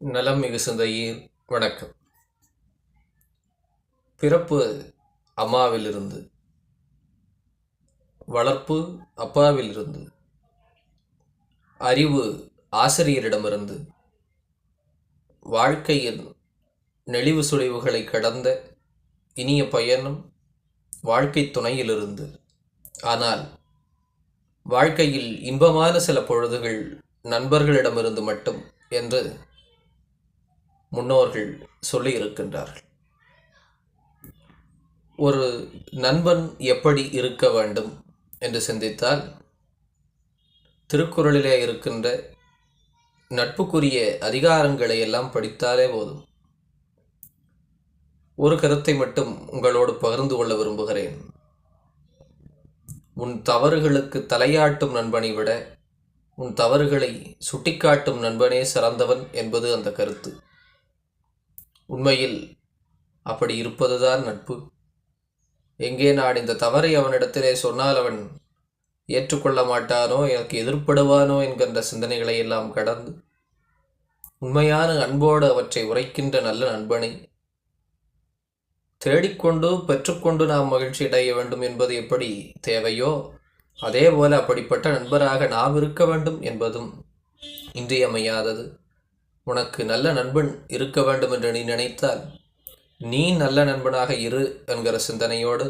நலம் மிகு சிந்தையீர் வணக்கம். பிறப்பு அம்மாவிலிருந்து வளர்ப்பு அப்பாவிலிருந்து அறிவு ஆசிரியரிடமிருந்து வாழ்க்கையின் நெளிவு சுழிவுகளை கடந்த இனிய பயணம் வாழ்க்கை துணையிலிருந்து. ஆனால் வாழ்க்கையில் இன்பமான சில பொழுதுகள் நண்பர்களிடமிருந்து மட்டும் என்று முன்னோர்கள் சொல்லியிருக்கின்றார்கள் ஒரு நண்பன் எப்படி இருக்க வேண்டும் என்று சிந்தித்தால் திருக்குறளிலே இருக்கின்ற நட்புக்குரிய அதிகாரங்களை எல்லாம் படித்தாலே போதும். ஒரு கருத்தை மட்டும் உங்களோடு பகிர்ந்து கொள்ள விரும்புகிறேன். உன் தவறுகளுக்கு தலையாட்டும் நண்பனை விட உன் தவறுகளை சுட்டிக்காட்டும் நண்பனே சிறந்தவன் என்பது அந்த கருத்து. உண்மையில் அப்படி இருப்பதுதான் நட்பு. எங்கே நான் இந்த தவறை அவனிடத்திலே சொன்னால் அவன் ஏற்றுக்கொள்ள மாட்டானோ எனக்கு எதிர்ப்படுவானோ என்கின்ற சிந்தனைகளை எல்லாம் கடந்து உண்மையான அன்போடு அவற்றை உரைக்கின்ற நல்ல நண்பனை தேடிக்கொண்டு பெற்றுக்கொண்டு நாம் மகிழ்ச்சி அடைய வேண்டும் என்பது எப்படி தேவையோ அதேபோல அப்படிப்பட்ட நண்பராக நாம் இருக்க வேண்டும் என்பதும் இன்றியமையாதது. உனக்கு நல்ல நண்பன் இருக்க வேண்டும் என்று நீ நினைத்தால் நீ நல்ல நண்பனாக இரு என்கிற சிந்தனையோடு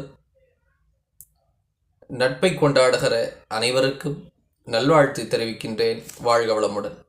நட்பை கொண்டாடுகிற அனைவருக்கும் நல்வாழ்த்து தெரிவிக்கின்றேன். வாழ்க வளமுடன்.